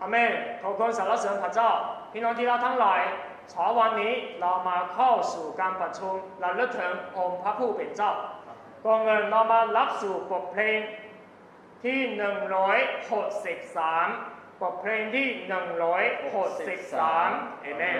อาเมนขอบคุณสารเสริญพระเจ้า พี่น้องที่รักทั้งหลายเช้าวันนี้เรามาเข้าสู่การประชุมระลึกถึงองค์พระผู้เป็นเจ้าก่อนเงินเรามารับสู่บทเพลงที่ 163บทเพลงที่ 163เอเมน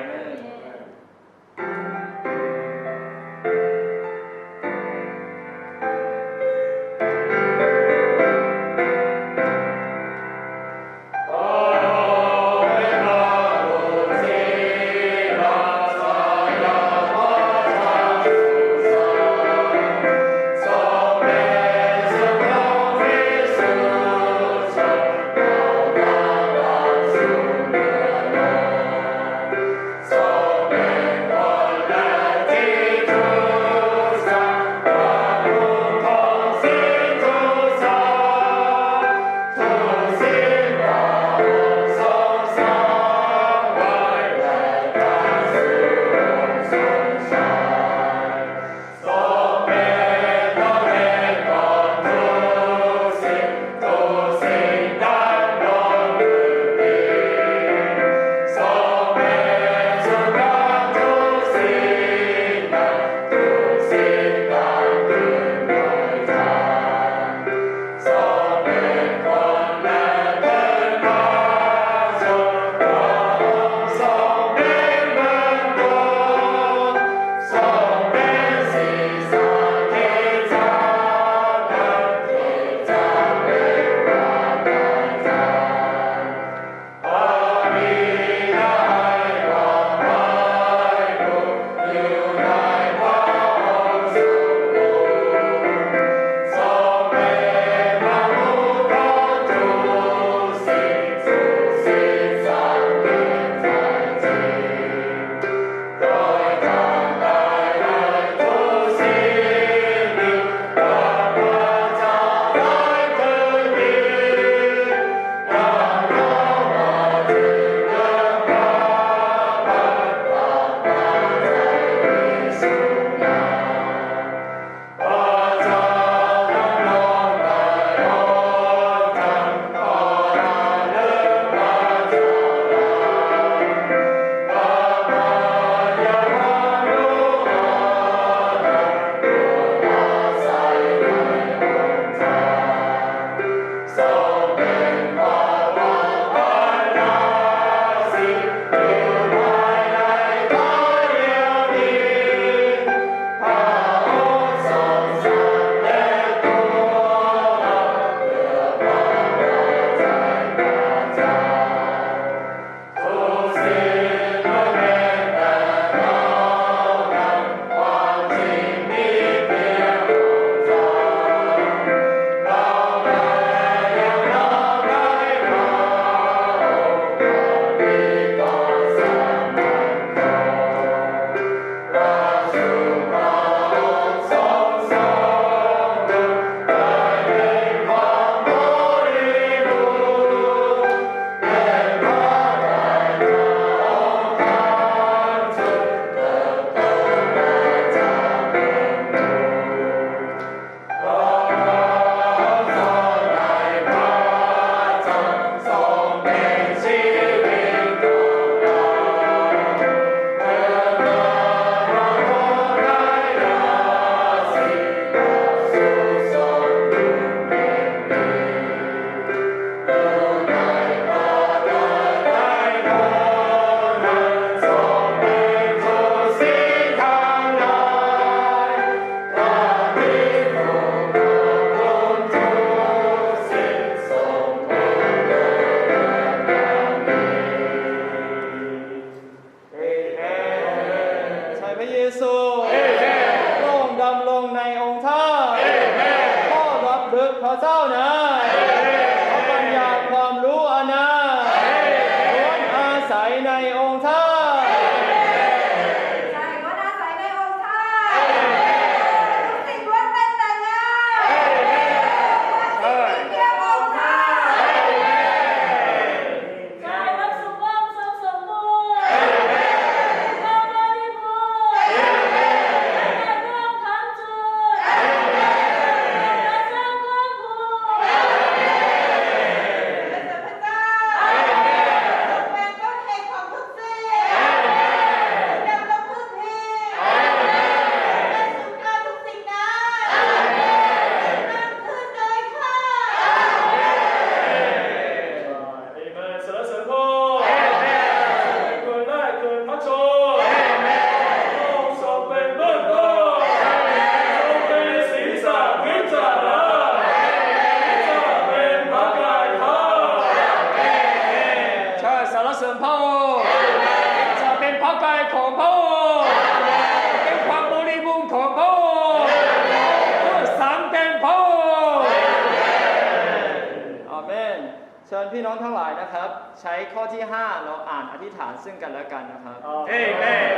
เชิญพี่น้องทั้งหลายนะครับ ใช้ข้อที่ 5 เราอ่านอธิษฐานซึ่งกันและกันนะครับ เอเมน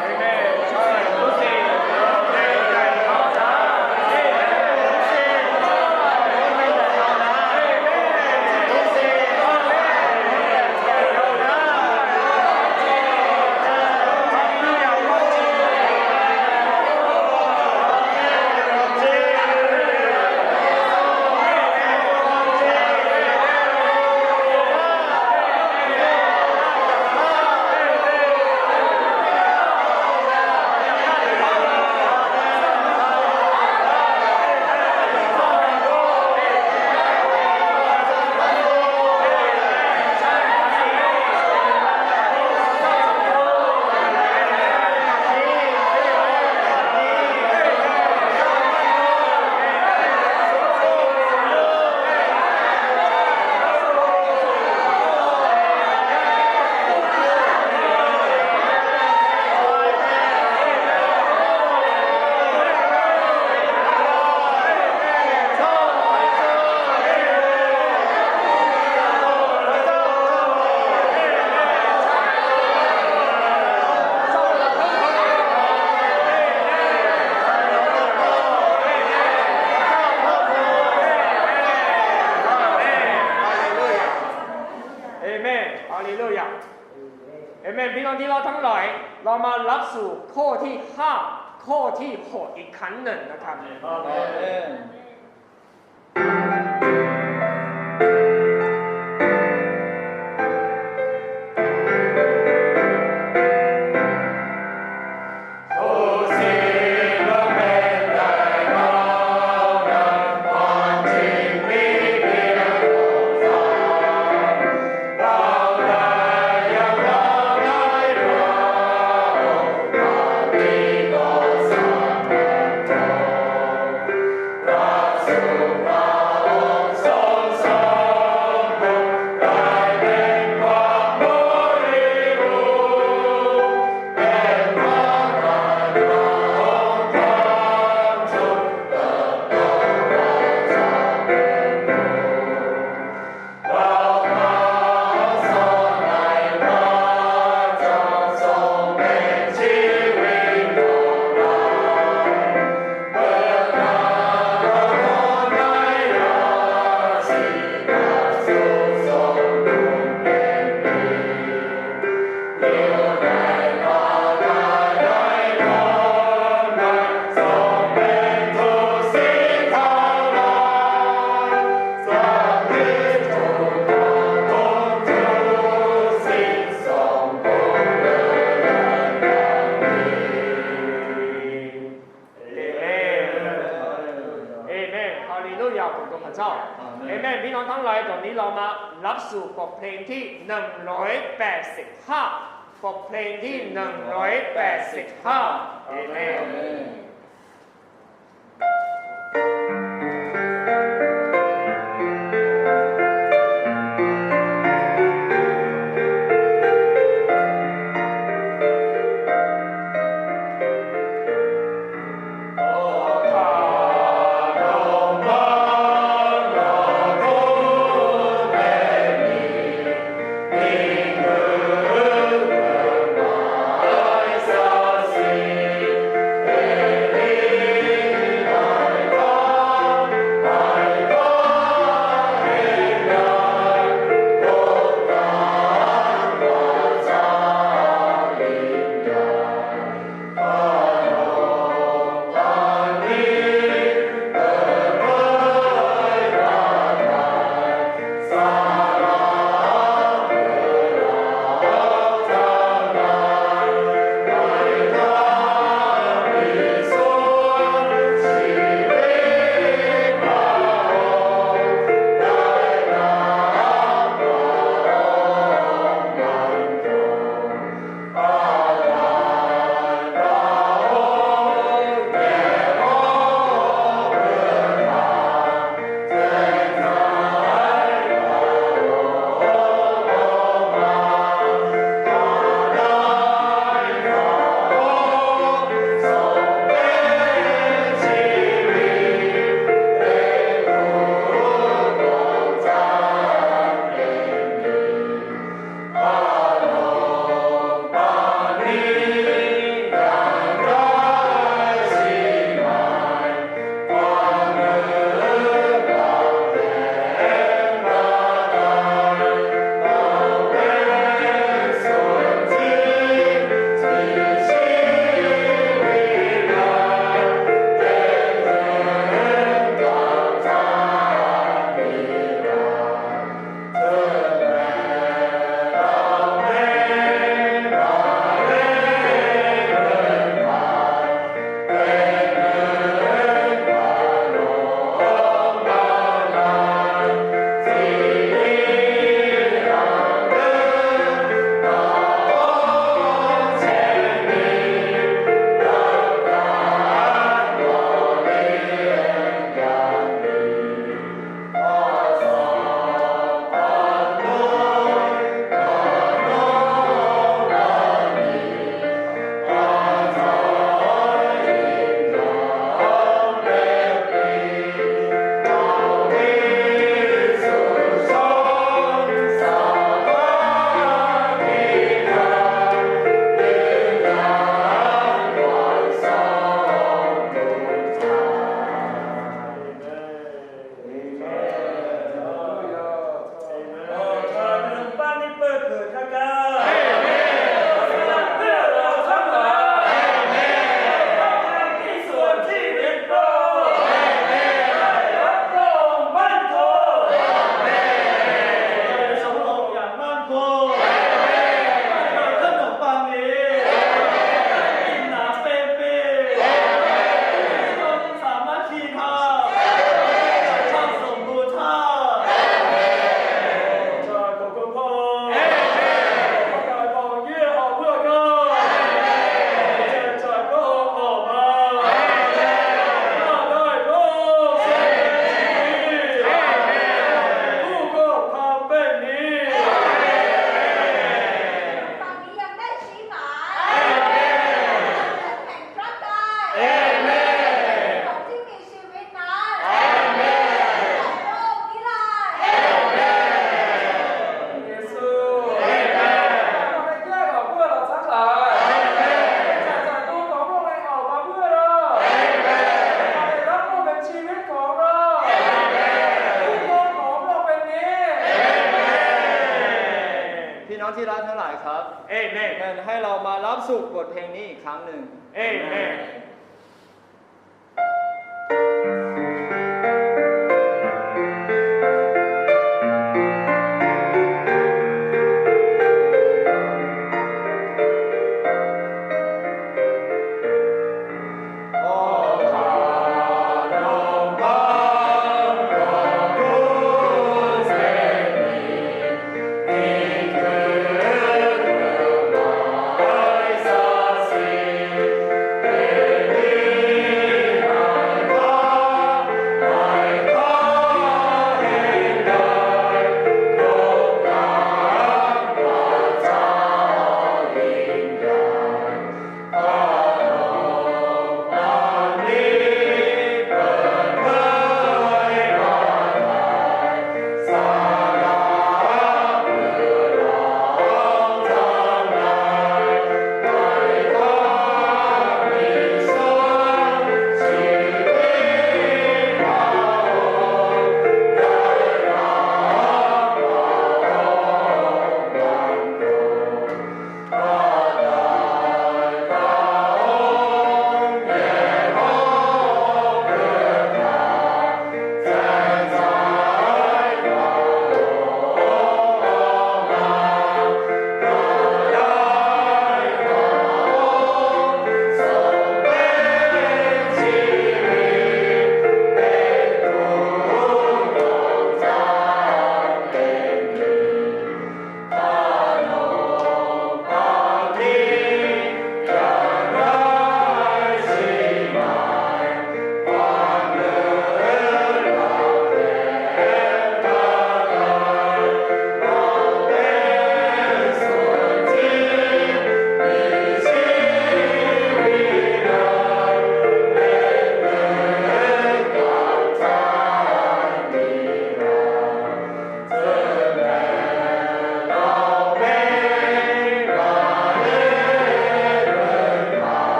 เอเมนใช่ทุกสิ่งในใจเขาจะเอเมนทุกสิ่งไม่แต่เรานะเอเมนทุกสิ่งเอเมนแต่เรานะที่นี่เอาไว้จริง เอเมนฮาเลลูยาเอเมนพี่น้อง ที่เราทั้งหลาย เรามารับสู่ข้อที่5ข้อที่6อีกครั้งหนึ่งนะครับ ขอบคุณพระเจ้าเอเมนพี่น้องทั้งหลายตอนนี้เรามารับสู่บทเพลงที่ 185บทเพลงที่ 185เอเมน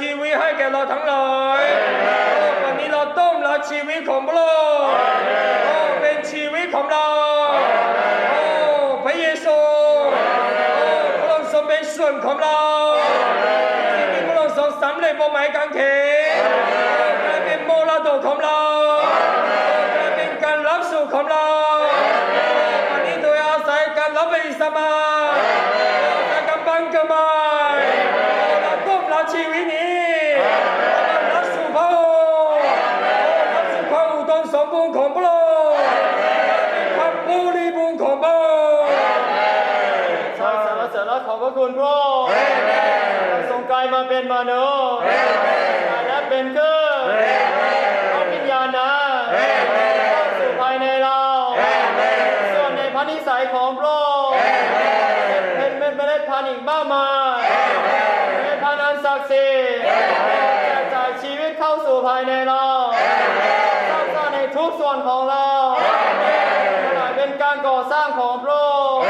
ชีวิตให้แก่เราทั้งหลายโอ้วันนี้เราต้มเราชีวิตของพระองค์โอ้เป็นชีวิตของเราโอ้พระเยซูโอ้พระองค์ทรงเป็นส่วนของเราสิ่งที่พระองค์ทรงสำเร็จบนไม้กางเขนโอ้กลายเป็นโมรดกของเราโอ้กลายเป็นการรับสู่ของเราโอ้วันนี้โดยอาศัยการรับเป็นสมาโอ้แต่กำบังกำมาโอ้เราต้มเรา ชีวิตนี้เรารับสู่พระองค์โอ้รับสู่ความอุดมสมบูรณ์ของพระองค์เป็นความบริบูรณ์ของพระองค์ใช่สรรเสริญและขอบพระคุณพระองค์ทรงกลายมาเป็นมนุษย์กลายและเป็นคือพระวิญญาณนะเข้าสู่ภายในเราส่วนในพระนิสัยของพระองค์เป็นเป็นเมล็ดพันธุ์อีกมากมายเมล็ด พันธุ์อันศักดิ์สิทธิ์แจกจ่ายชีวิตเข้าสู่ภายในเราสร้างสรรค์ในทุกส่วนของเราขณะเป็นการก่อสร้างของพระองค์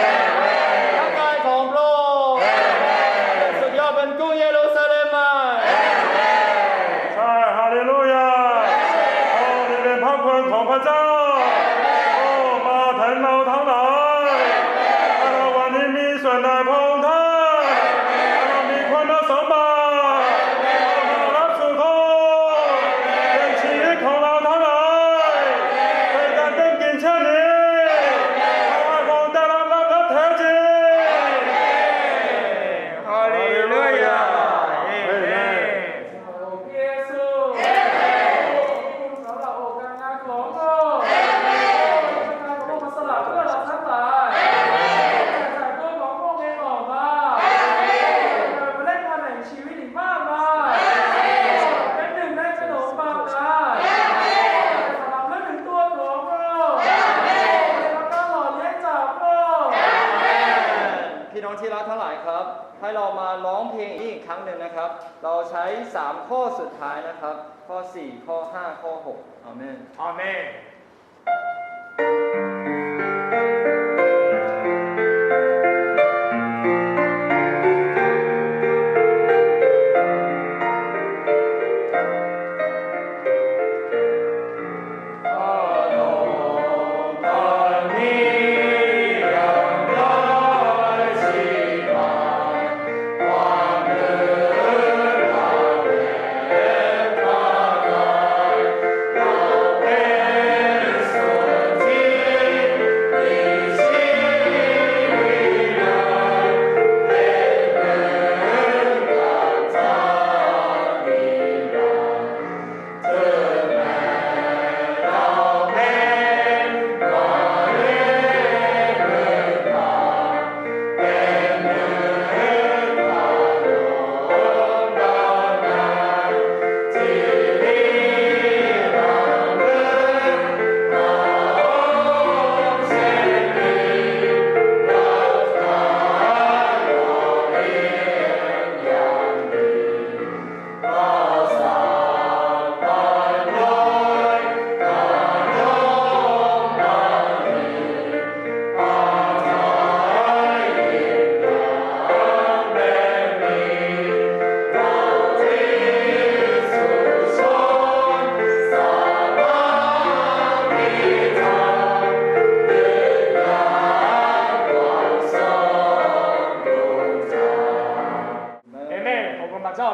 아멘. 아멘.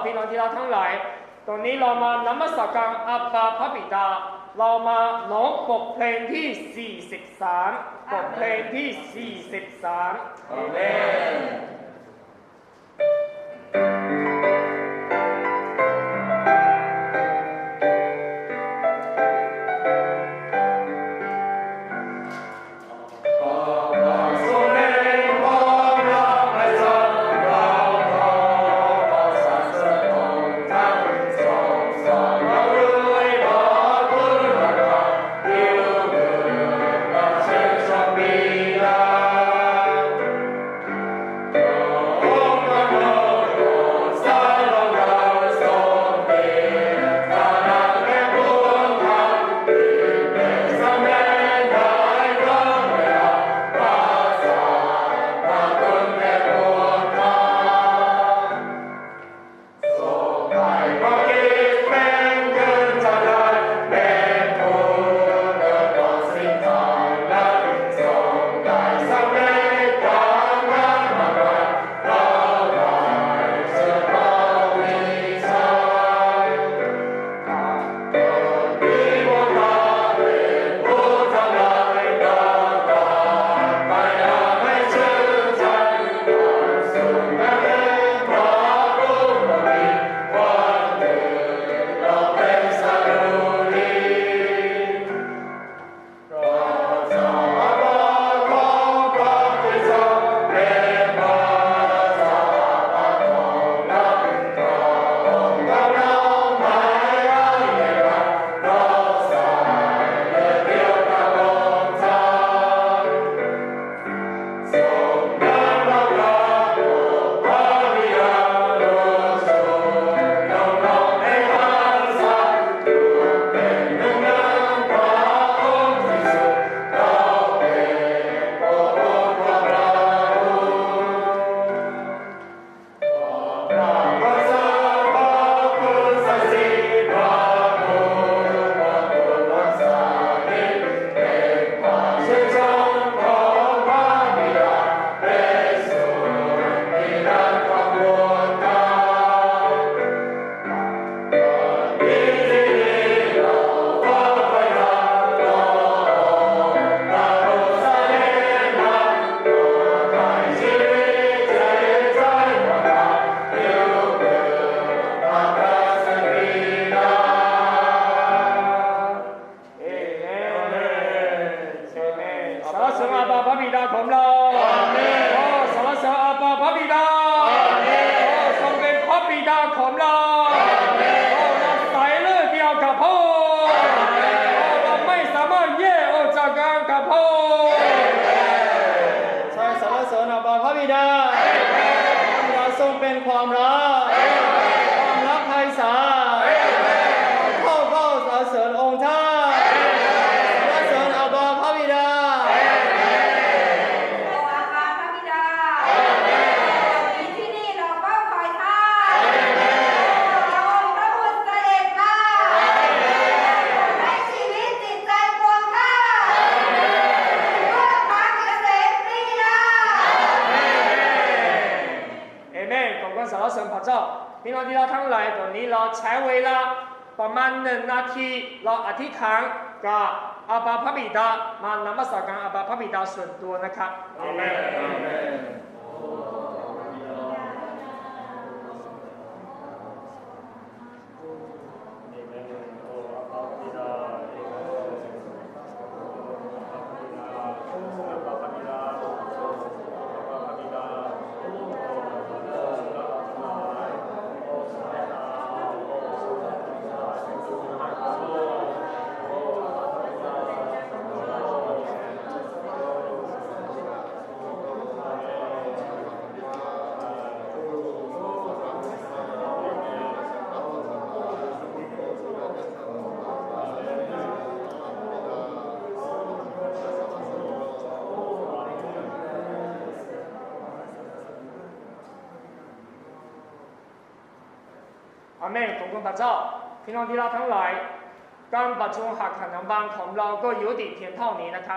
พี่น้องที่รักทั้งหลาย ตอนนี้เรามานมัสกการอาปาพระบิดา เรามาร้องบทเพลงที่ 43 บทเพลงที่ 43อเมน ธิษฐานกับอาบาพระบิดามานมัสการอาบาพระบิดาส่วนตัวนะครับอาเมน งคุณพระเจ้า พี่น้องที่เราทั้งหลาย การประชุมหักขันธ์บางของเราก็ยุติเพียงเท่านี้นะครับ